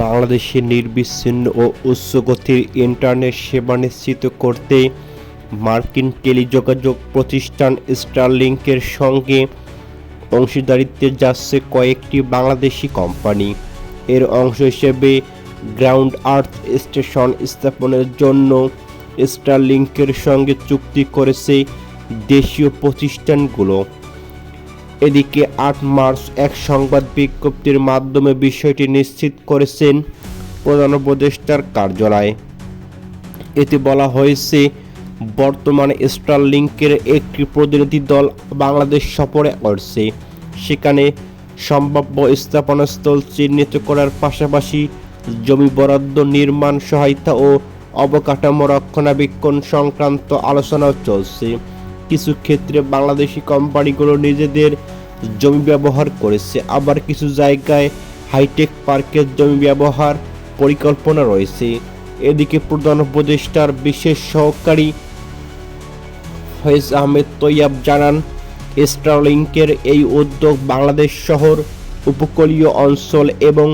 বাংলাদেশে নির্বিচ্ছিন্ন ও উচ্চগতির ইন্টারনেট সেবা নিশ্চিত করতে মার্কিন টেলিযোগাযোগ প্রতিষ্ঠান স্টারলিংকের সঙ্গে অংশীদারিত্বে যাচ্ছে কয়েকটি বাংলাদেশি কোম্পানি। এর অংশ হিসেবে গ্রাউন্ড আর্থ স্টেশন স্থাপনের জন্য স্টারলিংকের সঙ্গে চুক্তি করেছে দেশীয় প্রতিষ্ঠানগুলো। এদিকে আট মার্চ এক সংবাদ বিজ্ঞপ্তির মাধ্যমে বিষয়টি নিশ্চিত করেছেন প্রধান উপদেষ্টার কার্যালয়। এতে বলা হয়েছে, বর্তমানে স্টারলিংকের একটি প্রতিনিধি দল বাংলাদেশ সফরে করছে সেখানে সম্ভাব্য স্থাপনাস্থল চিহ্নিত করার পাশাপাশি জমি বরাদ্দ, নির্মাণ সহায়তা ও অবকাঠামো রক্ষণাবেক্ষণ সংক্রান্ত আলোচনাও চলছে। কিছু ক্ষেত্রে বাংলাদেশি কোম্পানিগুলো নিজেদের জমি ব্যবহার করেছে। আবার কিছু জায়গায় হাইটেক পার্কের জমি ব্যবহার পরিকল্পনা রয়েছে। এদিকে প্রধান উপদেষ্টার বিশেষ সহকারী ফয়েজ আহমেদ তৈয়াব জানান স্টারলিংকের এই উদ্যোগ বাংলাদেশ শহর, উপকূলীয় অঞ্চল এবং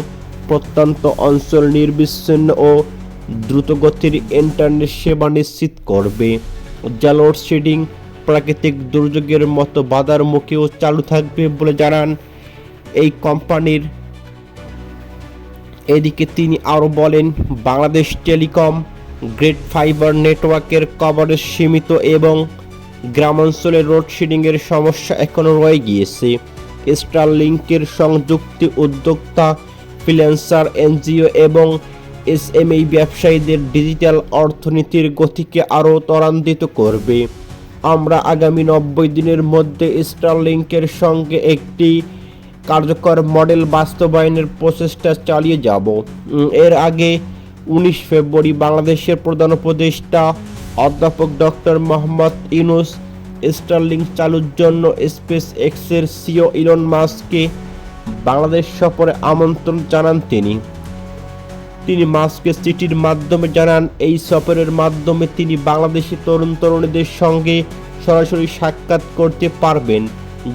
প্রত্যন্ত অঞ্চল নির্বিচ্ছিন্ন ও দ্রুতগতির ইন্টারনেট সেবা নিশ্চিত করবে। যা লোডশেডিং প্রাকৃতিক দুর্যোগের মতো বাধার মুখেও চালু থাকবে বলে জানান এই কোম্পানির। এদিকে তিনি আরও বলেন, বাংলাদেশ টেলিকম, গ্রেট ফাইবার নেটওয়ার্কের কভারেজ সীমিত এবং গ্রামাঞ্চলে লোডশেডিংয়ের সমস্যা এখনও রয়ে গিয়েছে। স্টারলিংকের সংযুক্তি উদ্যোক্তা, ফ্রিল্যান্সার, এনজিও এবং এস এসএমই ব্যবসায়ীদের ডিজিটাল অর্থনীতির গতিকে আরও ত্বরান্বিত করবে। আমরা আগামী নব্বই দিনের মধ্যে স্টারলিংকের সঙ্গে একটি কার্যকর মডেল বাস্তবায়নের প্রচেষ্টা চালিয়ে যাব। এর আগে উনিশ ফেব্রুয়ারি বাংলাদেশের প্রধান উপদেষ্টা অধ্যাপক ডক্টর মোহাম্মদ ইউনুস স্টারলিংক চালুর জন্য স্পেস এক্সের সিও ইলন মাস্ককে বাংলাদেশ সফরে আমন্ত্রণ জানান তিনি। তিনি মাস্ককে চিঠির মাধ্যমে জানান, এই সফরের মাধ্যমে তিনি বাংলাদেশি তরুণ তরুণীদের সঙ্গে সরাসরি সাক্ষাৎ করতে পারবেন,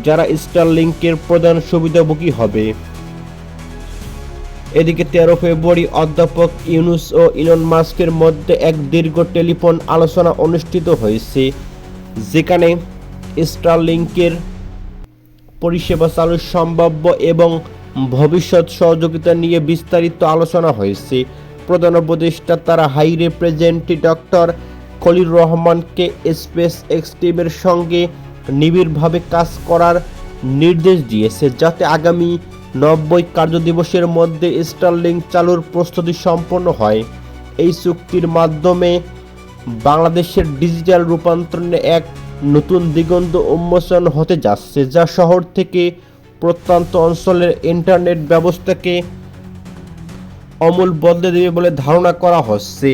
যারা স্টারলিংকের প্রধান সুবিধাভোগী হবে। এদিকে তেরো ফেব্রুয়ারি অধ্যাপক ইউনুস ও ইলন মাস্কের মধ্যে এক দীর্ঘ টেলিফোন আলোচনা অনুষ্ঠিত হয়েছে, যেখানে স্টারলিংকের পরিষেবা চালুর সম্ভাব্য এবং ভবিষ্যৎ সহযোগিতা নিয়ে বিস্তারিত আলোচনা হয়েছে। প্রধান উপদেষ্টা তারা হাই রিপ্রেজেন্টেটিভ ডক্টর খলিল রহমানকে স্পেস এক্স টিমের সঙ্গে নিবিড়ভাবে কাজ করার নির্দেশ দিয়েছে, যাতে আগামী নব্বই কার্যদিবসের মধ্যে স্টারলিংক চালুর প্রস্তুতি সম্পন্ন হয়। এই চুক্তির মাধ্যমে বাংলাদেশের ডিজিটাল রূপান্তরণে এক নতুন দিগন্ত উন্মোচন হতে যাচ্ছে, যা শহর থেকে প্রত্যন্ত অঞ্চলের ইন্টারনেট ব্যবস্থাকে অমূল বদলে দেবে বলে ধারণা করা হচ্ছে।